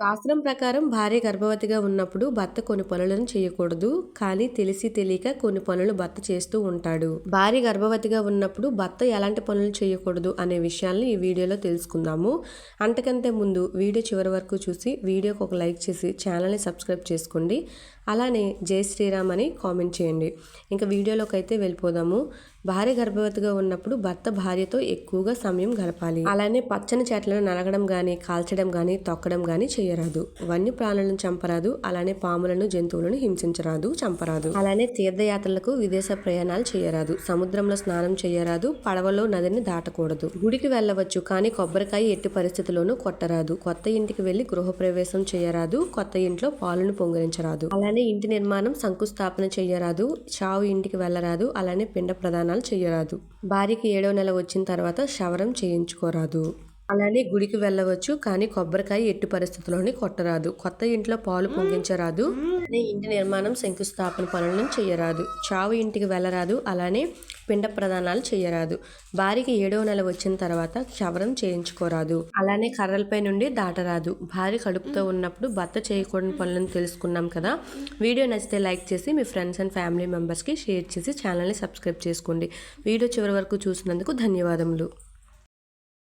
శాస్త్రం ప్రకారం భార్య గర్భవతిగా ఉన్నప్పుడు భర్త కొన్ని పనులను చేయకూడదు కానీ తెలిసి తెలియక కొన్ని పనులు భర్త చేస్తూ ఉంటాడు. భార్య గర్భవతిగా ఉన్నప్పుడు భర్త ఎలాంటి పనులు చేయకూడదు అనే విషయాన్ని ఈ వీడియోలో తెలుసుకుందాము. అంతకంటే ముందు వీడియో చివరి వరకు చూసి వీడియోకి ఒక లైక్ చేసి ఛానల్ని సబ్స్క్రైబ్ చేసుకోండి. అలానే జై శ్రీరామ్ అని కామెంట్ చేయండి. ఇంకా వీడియోలోకి అయితే వెళ్ళిపోదాము. భార్య గర్భవతిగా ఉన్నప్పుడు భర్త భార్యతో ఎక్కువగా సమయం గడపాలి. అలానే పచ్చని చెట్లను నరగడం కానీ కాల్చడం కానీ తొక్కడం గాని చేయరాదు. వన్య ప్రాణులను చంపరాదు. అలానే పాములను జంతువులను హింసించరాదు చంపరాదు. అలానే తీర్థయాత్రలకు విదేశ ప్రయాణాలు చేయరాదు. సముద్రంలో స్నానం చేయరాదు. పడవలో నదిని దాటకూడదు. గుడికి వెళ్ళవచ్చు కానీ కొబ్బరికాయ ఎట్టి పరిస్థితుల్లోనూ కొట్టరాదు. కొత్త ఇంటికి వెళ్ళి గృహప్రవేశం చేయరాదు. కొత్త ఇంట్లో పాలను పొంగిరించరాదు. అలానే ఇంటి నిర్మాణం శంకుస్థాపన చేయరాదు. చావు ఇంటికి వెళ్ళరాదు. అలానే పిండ ప్రదానాలు చేయరాదు. భార్యకి ఏడో నెల వచ్చిన తర్వాత శవరం చేయించుకోరాదు. అలానే గుడికి వెళ్ళవచ్చు కానీ కొబ్బరికాయ ఎట్టి పరిస్థితుల్లోని కొట్టరాదు. కొత్త ఇంట్లో పాలు పొంగించరాదు. ఇంటి నిర్మాణం శంకుస్థాపన పనులను చేయరాదు చావు ఇంటికి వెళ్ళరాదు అలానే పిండ ప్రదానాలు చేయరాదు భార్యకి ఏడవ నెల వచ్చిన తర్వాత క్షవరం చేయించుకోరాదు. అలానే కర్రలపై నుండి దాటరాదు. భార్య కడుపుతో ఉన్నప్పుడు భర్త చేయకూడని పనులను తెలుసుకున్నాం కదా? వీడియో నచ్చితే లైక్ చేసి మీ ఫ్రెండ్స్ అండ్ ఫ్యామిలీ మెంబర్స్కి షేర్ చేసి ఛానల్ని సబ్స్క్రైబ్ చేసుకోండి. వీడియో చివరి వరకు చూసినందుకు ధన్యవాదములు.